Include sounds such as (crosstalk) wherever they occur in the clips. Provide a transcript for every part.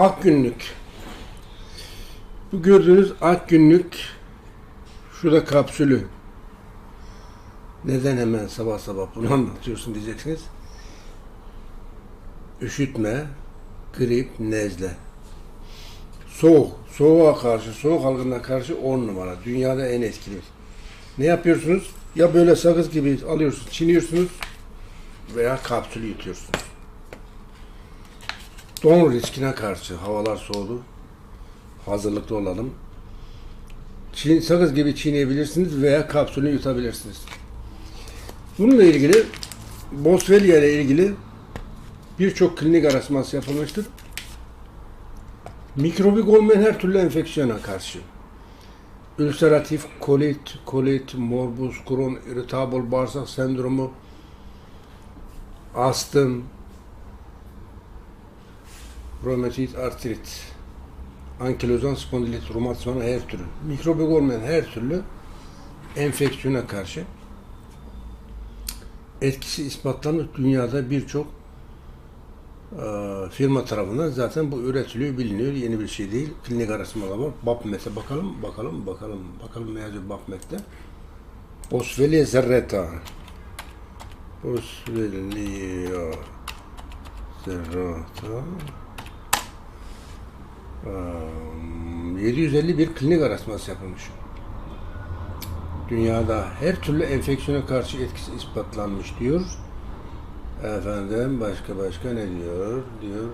Ak günlük. Bu gördüğünüz ak günlük şurada kapsülü. Neden hemen sabah sabah bunu (laughs) anlatıyorsun diyeceksiniz. Üşütme, grip, nezle. Soğuk, soğuğa karşı, soğuk algınına karşı 10 numara. Dünyada en etkili. Ne yapıyorsunuz? Ya böyle sakız gibi alıyorsunuz, çiğniyorsunuz veya kapsülü yutuyorsunuz. Don riskine karşı havalar soğudu. Hazırlıklı olalım. Çiğ, sakız gibi çiğneyebilirsiniz veya kapsülü yutabilirsiniz. Bununla ilgili Boswellia ile ilgili birçok klinik araştırması yapılmıştır. Mikrobik olmayan her türlü enfeksiyona karşı. Ülseratif kolit, kolit, morbus, Crohn, irritable bağırsak sendromu, astım, romatit, artrit, ankilozan spondilit, romatizmanın her türlü, mikrobik olmayan her türlü enfeksiyona karşı etkisi ispatlanmış dünyada birçok e, firma tarafından zaten bu üretiliyor, biliniyor. Yeni bir şey değil. Klinik araştırmalar var. BAPMET'e bakalım, bakalım, bakalım, bakalım ne yazıyor BAPMET'te. Boswellia zerreta. Boswellia zerreta. Eee, 751 klinik araştırması yapılmış. Dünyada her türlü enfeksiyona karşı etkisi ispatlanmış diyor. Efendim başka başka ne diyor? Diyor.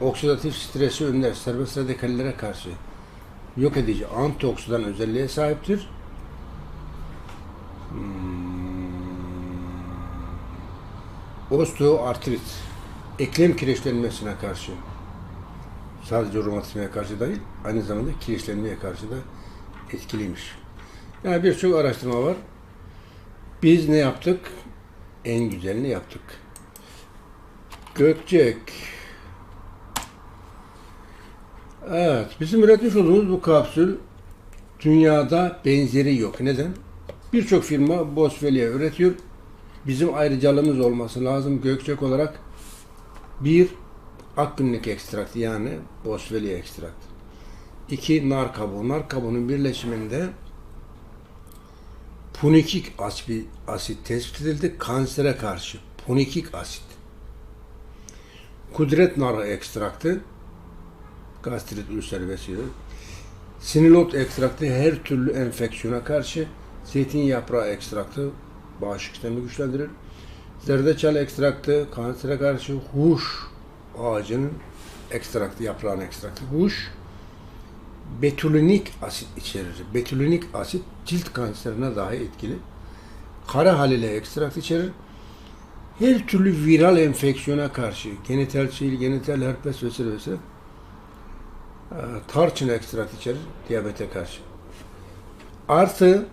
Oksidatif stresi önler, serbest radikallere karşı yok edici antioksidan özelliğe sahiptir. Hmm. Osteoartrit, eklem kireçlenmesine karşı sadece romatizmaya karşı değil, aynı zamanda kireçlenmeye karşı da etkiliymiş. Yani birçok araştırma var. Biz ne yaptık? En güzelini yaptık. Gökçek. Evet, bizim üretmiş olduğumuz bu kapsül dünyada benzeri yok. Neden? Birçok firma Boswellia üretiyor. Bizim ayrıcalığımız olması lazım Gökçek olarak. Bir, akgünlük ekstraktı yani Boswellia ekstraktı. İki, nar kabuğu. Nar kabuğunun birleşiminde punikik asit, asit tespit edildi kansere karşı. Punikik asit. Kudret narı ekstraktı. Gastrit, ülser vesaire. Sinilot ekstraktı her türlü enfeksiyona karşı. Zeytin yaprağı ekstraktı bağışıklık sistemini güçlendirir. Zerdeçal ekstraktı kansere karşı. Huş ağacının ekstraktı, yaprağın ekstraktı. Huş betülinik asit içerir. Betülinik asit cilt kanserine dahi etkili. Kara haliyle ekstrakt içerir. Her türlü viral enfeksiyona karşı, genital sil, genital herpes vesaire vesaire e, tarçın ekstrakt içerir diyabete karşı. Artı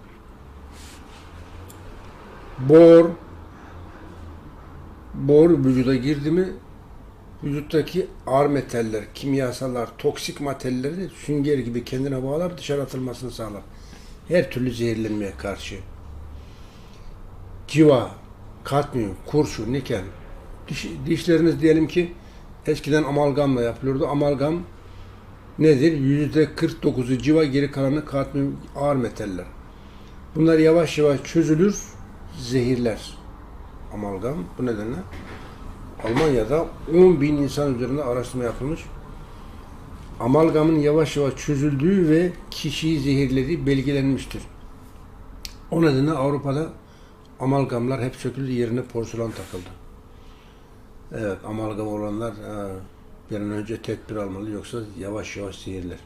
bor bor vücuda girdi mi vücuttaki ağır metaller, kimyasallar, toksik maddeleri sünger gibi kendine bağlar dışarı atılmasını sağlar. Her türlü zehirlenmeye karşı. Civa, kadmiyum, kurşun, nikel. Diş, dişleriniz diyelim ki eskiden amalgamla yapılıyordu. Amalgam nedir? Yüzde 49'u civa, geri kalanı kadmiyum, ağır metaller. Bunlar yavaş yavaş çözülür, zehirler. Amalgam bu nedenle Almanya'da 10 bin insan üzerinde araştırma yapılmış. Amalgamın yavaş yavaş çözüldüğü ve kişiyi zehirlediği belgelenmiştir. O nedenle Avrupa'da amalgamlar hep söküldü yerine porselen takıldı. Evet amalgam olanlar e, bir an önce tedbir almalı yoksa yavaş yavaş zehirler.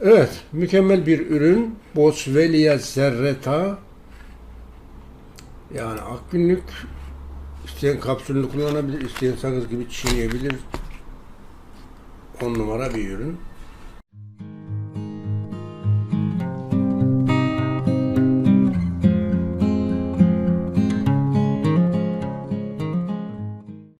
Evet mükemmel bir ürün Boswellia zerreta yani akgünlük İsteyen kapsülünü kullanabilir, isteyen sakız gibi çiğneyebilir. 10 numara bir ürün.